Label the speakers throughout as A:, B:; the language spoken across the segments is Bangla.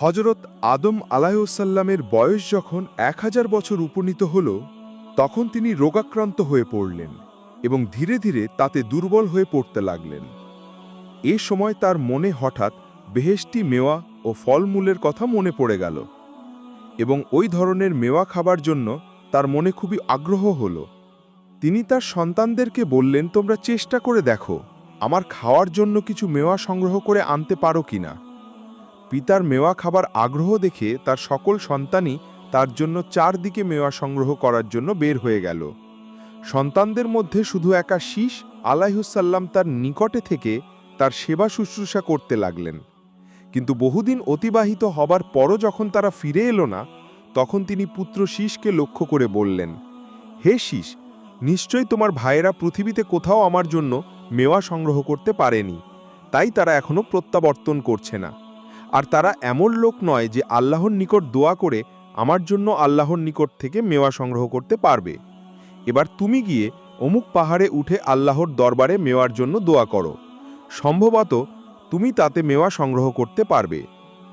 A: হজরত আদম আলাইসাল্লামের বয়স যখন এক হাজার বছর উপনীত হল, তখন তিনি রোগাক্রান্ত হয়ে পড়লেন এবং ধীরে ধীরে তাতে দুর্বল হয়ে পড়তে লাগলেন। এ সময় তার মনে হঠাৎ বেহেশটি মেওয়া ও ফলমূলের কথা মনে পড়ে গেল এবং ওই ধরনের মেওয়া খাবার জন্য তার মনে খুবই আগ্রহ হল। তিনি তার সন্তানদেরকে বললেন, তোমরা চেষ্টা করে দেখো, আমার খাওয়ার জন্য কিছু মেওয়া সংগ্রহ করে আনতে পারো কিনা? পিতার মেওয়া খাবার আগ্রহ দেখে তার সকল সন্তানই তার জন্য চারদিকে মেওয়া সংগ্রহ করার জন্য বের হয়ে গেল। সন্তানদের মধ্যে শুধু একা শীষ আলাইহুসাল্লাম তার নিকটে থেকে তার সেবা শুশ্রূষা করতে লাগলেন। কিন্তু বহুদিন অতিবাহিত হবার পরও যখন তারা ফিরে এলো না, তখন তিনি পুত্র শীষকে লক্ষ্য করে বললেন, হে শীষ, নিশ্চয়ই তোমার ভাইয়েরা পৃথিবীতে কোথাও আমার জন্য মেওয়া সংগ্রহ করতে পারেনি। তাই তারা এখনও প্রত্যাবর্তন করছে না। আর তারা এমন লোক নয় যে আল্লাহর নিকট দোয়া করে আমার জন্য আল্লাহর নিকট থেকে মেওয়া সংগ্রহ করতে পারবে। এবার তুমি গিয়ে অমুক পাহাড়ে উঠে আল্লাহর দরবারে মেওয়ার জন্য দোয়া করো। সম্ভবত তুমি তাতে মেওয়া সংগ্রহ করতে পারবে।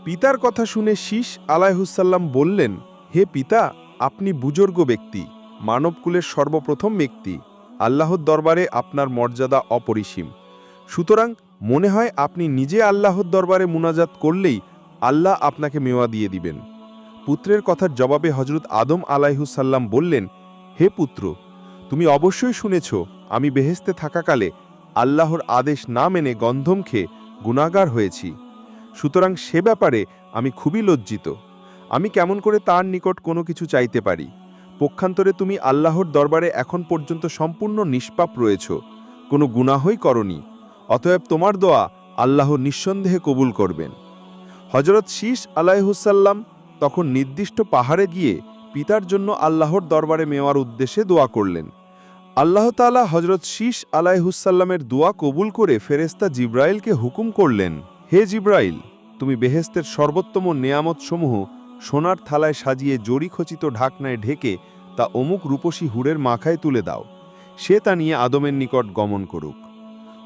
A: পিতার কথা শুনে শীষ আলাইহুসাল্লাম বললেন, হে পিতা, আপনি বুজুর্গ ব্যক্তি, মানবকুলের সর্বপ্রথম ব্যক্তি। আল্লাহর দরবারে আপনার মর্যাদা অপরিসীম। সুতরাং মনে হয় আপনি নিজে আল্লাহর দরবারে মুনাজাত করলেই আল্লাহ আপনাকে মেওয়া দিয়ে দিবেন। পুত্রের কথার জবাবে হজরত আদম আলাইহুসাল্লাম বললেন, হে পুত্র, তুমি অবশ্যই শুনেছ, আমি বেহেস্তে থাকাকালে আল্লাহর আদেশ না মেনে গন্ধম খেয়ে গুণাগার হয়েছি। সুতরাং সে ব্যাপারে আমি খুবই লজ্জিত। আমি কেমন করে তার নিকট কোনো কিছু চাইতে পারি? পক্ষান্তরে তুমি আল্লাহর দরবারে এখন পর্যন্ত সম্পূর্ণ নিষ্পাপ রয়েছ। কোনো গুনাহই করনি। অতএব তোমার দোয়া আল্লাহ নিঃসন্দেহে কবুল করবেন। হজরত শীষ আলাইহুসাল্লাম তখন নির্দিষ্ট পাহাড়ে গিয়ে পিতার জন্য আল্লাহর দরবারে মেওয়ার উদ্দেশ্যে দোয়া করলেন। আল্লাহ তালা হজরত শীষ আলাইহুসাল্লামের দোয়া কবুল করে ফেরেস্তা জিব্রাইলকে হুকুম করলেন, হে জিব্রাইল, তুমি বেহেস্তের সর্বোত্তম নেয়ামতসমূহ সোনার থালায় সাজিয়ে জড়িখচিত ঢাকনায় ঢেকে তা অমুক রূপসী হুড়ের মাখায় তুলে দাও। সে তা নিয়ে আদমের নিকট গমন করুক।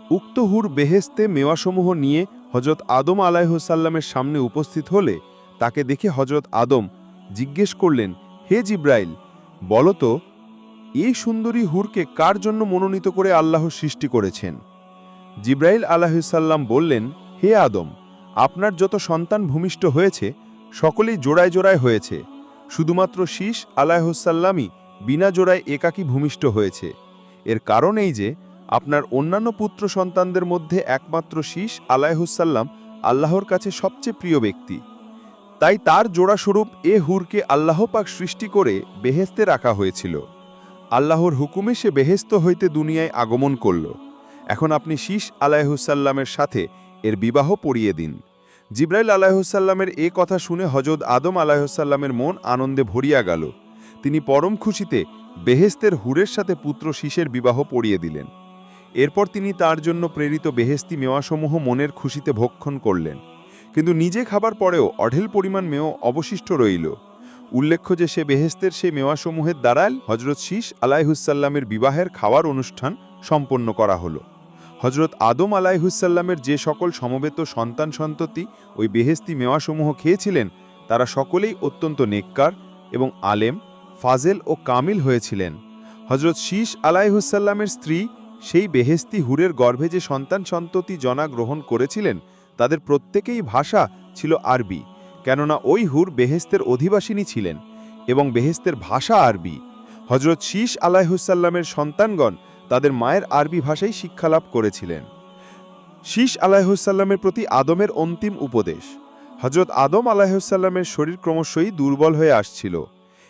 A: উক্ত হুর বেহেস্তে মেওয়াসমূহ নিয়ে হজরত আদম আলাইহসাল্লামের সামনে উপস্থিত হলে তাকে দেখে হজরত আদম জিজ্ঞেস করলেন, হে জিব্রাইল বলতো এই সুন্দরী হুরকে কার জন্য মনোনীত করে আল্লাহ সৃষ্টি করেছেন? জিব্রাইল আলাহিসাল্লাম বললেন, হে আদম, আপনার যত সন্তান ভূমিষ্ঠ হয়েছে, সকলেই জোড়ায় জোড়ায় হয়েছে। শুধুমাত্র শীষ আলাইহসাল্লামই বিনা জোড়ায় একাকী ভূমিষ্ঠ হয়েছে। এর কারণ এই যে আপনার অন্যান্য পুত্র সন্তানদের মধ্যে একমাত্র শীষ আলাইহুসাল্লাম আল্লাহর কাছে সবচেয়ে প্রিয় ব্যক্তি। তাই তার জোড়াস্বরূপ এ হুরকে আল্লাহ পাক সৃষ্টি করে বেহেস্তে রাখা হয়েছিল। আল্লাহর হুকুমে সে বেহেস্ত হইতে দুনিয়ায় আগমন করল। এখন আপনি শীষ আলাইহুসাল্লামের সাথে এর বিবাহ পড়িয়ে দিন। জিব্রাইল আলাইহুসাল্লামের এ কথা শুনে হজরত আদম আলাইহুসাল্লামের মন আনন্দে ভরিয়া গেল। তিনি পরম খুশিতে বেহেস্তের হুরের সাথে পুত্র শীষের বিবাহ পড়িয়ে দিলেন। এরপর তিনি তার জন্য প্রেরিত বেহেস্তি মেওয়াসমূহ মনের খুশিতে ভক্ষণ করলেন। কিন্তু নিজে খাবার পরেও অঢেল পরিমাণ মেয় অবশিষ্ট রইল। উল্লেখ্য যে সে বেহেস্তের সেই মেওয়াসমূহের দ্বারাল হজরত শীষ আলাইহুসাল্লামের বিবাহের খাওয়ার অনুষ্ঠান সম্পন্ন করা হলো। হজরত আদম আলাইহুসাল্লামের যে সকল সমবেত সন্তান সন্ততি ওই বেহেস্তি মেওয়াসমূহ খেয়েছিলেন, তারা সকলেই অত্যন্ত নেককার এবং আলেম, ফাজেল ও কামিল হয়েছিলেন। হজরত শীষ আলাইহুসাল্লামের স্ত্রী সেই বেহেস্তি হুরের গর্ভে যে সন্তান সন্ততি জনা গ্রহণ করেছিলেন, তাদের প্রত্যেকেই ভাষা ছিল আরবি, কেননা ওই হুর বেহেস্তের অধিবাসিনী ছিলেন এবং বেহেস্তের ভাষা আরবি। হজরত শীষ আলাইহুসাল্লামের সন্তানগণ তাদের মায়ের আরবি ভাষাই শিক্ষালাভ করেছিলেন। শীষ আলাইহুসাল্লামের প্রতি আদমের অন্তিম উপদেশ। হজরত আদম আলাইহুসাল্লামের শরীর ক্রমশই দুর্বল হয়ে আসছিল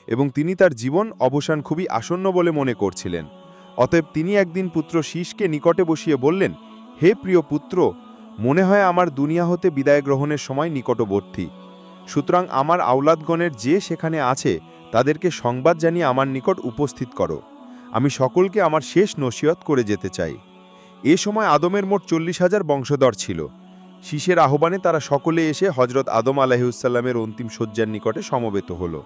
A: এবং তিনি তার জীবন অবসান খুবই আসন্ন বলে মনে করছিলেন। অতএব তিনি একদিন পুত্র শীষকে নিকটে বসিয়ে বললেন, হে প্রিয় পুত্র, মনে হয় আমার দুনিয়া হতে বিদায় গ্রহণের সময় নিকটবর্তী। সুতরাং আমার আওলাদগণের যে সেখানে আছে, তাদেরকে সংবাদ জানিয়ে আমার নিকট উপস্থিত করো। আমি সকলকে আমার শেষ নসিহত করে যেতে চাই। এ সময় আদমের মোট চল্লিশ হাজার বংশধর ছিল। শীষের আহ্বানে তারা সকলে এসে হজরত আদম আলাহিউসাল্লামের অন্তিম শয্যার নিকটে সমবেত হল।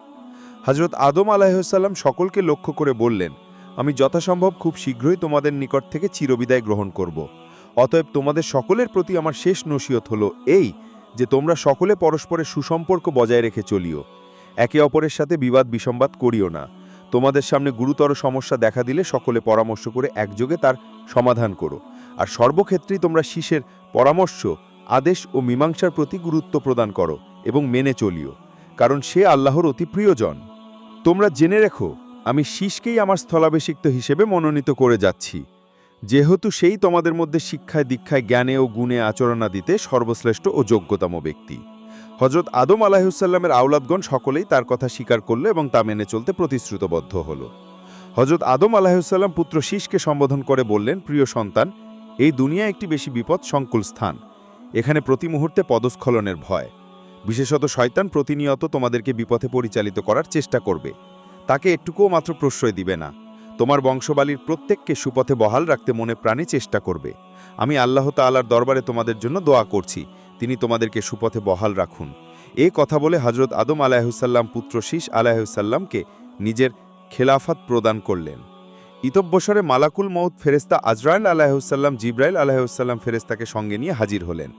A: হজরত আদম আলাহিউসাল্লাম সকলকে লক্ষ্য করে বললেন আমি যথাসম্ভব খুব শীঘ্রই তোমাদের নিকট থেকে চিরবিদায় গ্রহণ করব। অতএব তোমাদের সকলের প্রতি আমার শেষ নসিহত হলো এই, যে তোমরা সকলে পরস্পরের সুসম্পর্ক বজায় রেখে চলিও। একে অপরের সাথে বিবাদ বিসম্বাদ করিও না। তোমাদের সামনে গুরুতর সমস্যা দেখা দিলে সকলে পরামর্শ করে একযোগে তার সমাধান করো। আর সর্বক্ষেত্রেই তোমরা শীষের পরামর্শ, আদেশ ও মীমাংসার প্রতি গুরুত্ব প্রদান করো এবং মেনে চলিও, কারণ সে আল্লাহর অতি প্রিয়জন। তোমরা জেনে রেখো আমি শীষকেই আমার স্থলাভিষিক্ত হিসেবে মনোনীত করে যাচ্ছি। যেহেতু সেই তোমাদের মধ্যে শিক্ষায়, দীক্ষায়, জ্ঞানে ও গুণে আচরণাদিতে সর্বশ্রেষ্ঠ ও যোগ্যতম ব্যক্তি। হজরত আদম আলাহিসাল্লামের আওলাদগণ সকলেই তার কথা স্বীকার করল এবং তা মেনে চলতে প্রতিশ্রুতবদ্ধ হল। হজরত আদম আলাহিসাল্লাম পুত্র শীষকে সম্বোধন করে বললেন, প্রিয় সন্তান, এই দুনিয়া একটি বেশি বিপদ সংকুল স্থান। এখানে প্রতি মুহূর্তে পদস্খলনের ভয়। বিশেষত শয়তান প্রতিনিয়ত তোমাদেরকে বিপথে পরিচালিত করার চেষ্টা করবে। তাকে একটুকুও মাত্র প্রশ্রয় দিবে না। তোমার বংশবালীর প্রত্যেককে সুপথে বহাল রাখতে মনে প্রাণে চেষ্টা করবে। আমি আল্লাহ তাআলার দরবারে তোমাদের জন্য দোয়া করছি, তিনি তোমাদেরকে সুপথে বহাল রাখুন। এ কথা বলে হজরত আদম আলাহুসাল্লাম পুত্র শীষ আলাহুসাল্লামকে নিজের খেলাফত প্রদান করলেন। ইতব্বসরে মালাকুল মৌত ফেরেস্তা আজরাইল আলাহুসাল্লাম জিব্রাইল আলাহুসাল্লাম ফেরেস্তাকে সঙ্গে নিয়ে হাজির হলেন।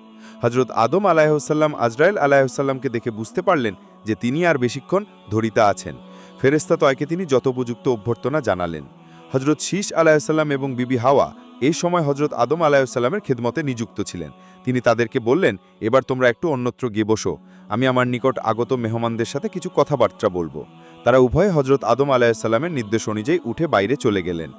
A: হজরত আদম আলাহুসাল্লাম আজরাইল আলাহুসাল্লামকে দেখে বুঝতে পারলেন যে তিনি আর বেশিক্ষণ ধরিতা আছেন। ফেরেস্তা তয়কে তিনি যথোপযুক্ত অভ্যর্থনা জানালেন। হজরত শীষ আলাহিসাল্লাম এবং বিবি হাওয়া এই সময় হজরত আদম আলাহিসাল্লামের খেদমতে নিযুক্ত ছিলেন। তিনি তাদেরকে বললেন, এবার তোমরা একটু অন্যত্র গিয়ে বসো। আমি আমার নিকট আগত মেহমানদের সাথে কিছু কথাবার্তা বলব। তারা উভয়ে হজরত আদম আলাহিসাল্লামের নির্দেশ অনুযায়ী উঠে বাইরে চলে গেলেন।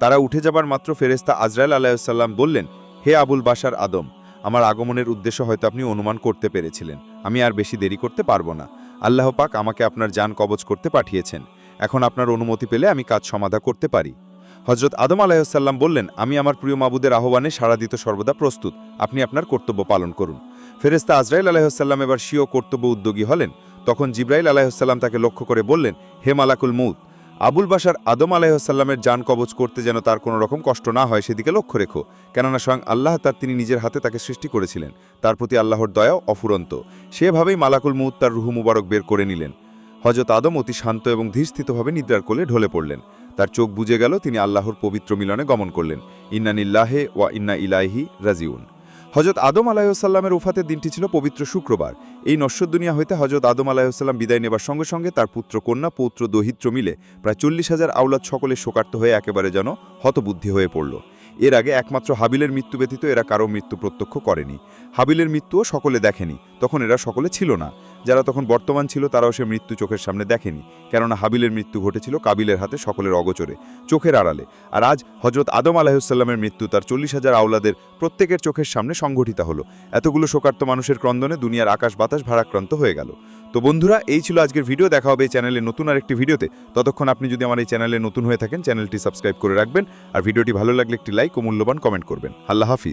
A: তারা উঠে যাবার মাত্র ফেরেস্তা আজরাইল আলাহিসাল্লাম বললেন, হে আবুল বাশার আদম, আমার আগমনের উদ্দেশ্য হয়তো আপনি অনুমান করতে পেরেছিলেন। আমি আর বেশি দেরি করতে পারব না। আল্লাহ পাক আমাকে আপনার যান কবজ করতে পাঠিয়েছেন। এখন আপনার অনুমতি পেলে আমি কাজ সমাধা করতে পারি। হজরত আদম আলাহিসাল্লাম বললেন, আমি আমার প্রিয় মাবুদের আহ্বানে সাড়া দিতে সর্বদা প্রস্তুত। আপনি আপনার কর্তব্য পালন করুন। ফেরেস্তা আজরাইল আলাহিসাল্লাম এবার স্বীয় কর্তব্য উদ্যোগী হলেন। তখন জিব্রাইল আলাহসাল্লাম তাকে লক্ষ্য করে বললেন, হে মালাকুল মৌত আবুল বাসার আদম আলাহিসাল্লামের যান কবজ করতে যেন তার কোনো রকম কষ্ট না হয় সেদিকে লক্ষ্য রেখো। কেননা স্বয়ং আল্লাহ তার তিনি নিজের হাতে তাকে সৃষ্টি করেছিলেন। তার প্রতি আল্লাহর দয়াও অফুরন্ত। সেভাবেই মালাকুল মৌত তার রুহু মুবারক বের করে নিলেন। হজরত আদম অতি শান্ত এবং ধীরস্থিতভাবে নিদ্রার কোলে ঢলে পড়লেন। তার চোখ বুঝে গেল, তিনি আল্লাহর পবিত্র মিলনে গমন করলেন। ইন্নানিল্লাহে ওয়া ইন্না ইলাইহি রাজিউন। হজরত আদম আলাহিসাল্লামের উফাতের দিনটি ছিল পবিত্র শুক্রবার। এই নশ্বর দুনিয়া হইতে হজরত আদম আলাহিসাল্লাম বিদায় নেবার সঙ্গে সঙ্গে তার পুত্র কন্যা, পৌত্র, দহিত্র মিলে প্রায় চল্লিশ হাজার আউলাদ সকলে শোকার্ত হয়ে একেবারে যেন হতবুদ্ধি হয়ে পড়ল। এর আগে একমাত্র হাবিলের মৃত্যু ব্যতীত এরা কারও মৃত্যু প্রত্যক্ষ করেনি। হাবিলের মৃত্যুও সকলে দেখেনি, তখন এরা সকলে ছিল না। যারা তখন বর্তমান ছিল, তারাও সে মৃত্যু চোখের সামনে দেখেনি। কেননা হাবিলের মৃত্যু ঘটেছিল কাবিলের হাতে সকলের অগোচরে, চোখের আড়ালে। আর আজ হজরত আদম আলাহিসাল্লামের মৃত্যু তার চল্লিশ হাজার আওলাদের প্রত্যেকের চোখের সামনে সংঘটিত হলো। এতগুলো শোকার্ত মানুষের ক্রন্দনে দুনিয়ার আকাশ বাতাস ভারাক্রান্ত হয়ে গেল। তো বন্ধুরা, এই ছিল আজকের ভিডিও। দেখা হবে এই চ্যানেলে নতুন আরেকটি ভিডিওতে। ততক্ষণ আপনি যদি আমার এই চ্যানেলে নতুন হয়ে থাকেন, চ্যানেলটি সাবস্ক্রাইব করে রাখবেন। আর ভিডিওটি ভালো লাগলে একটি লাইক ও মূল্যবান কমেন্ট করবেন। আল্লাহ হাফিজ।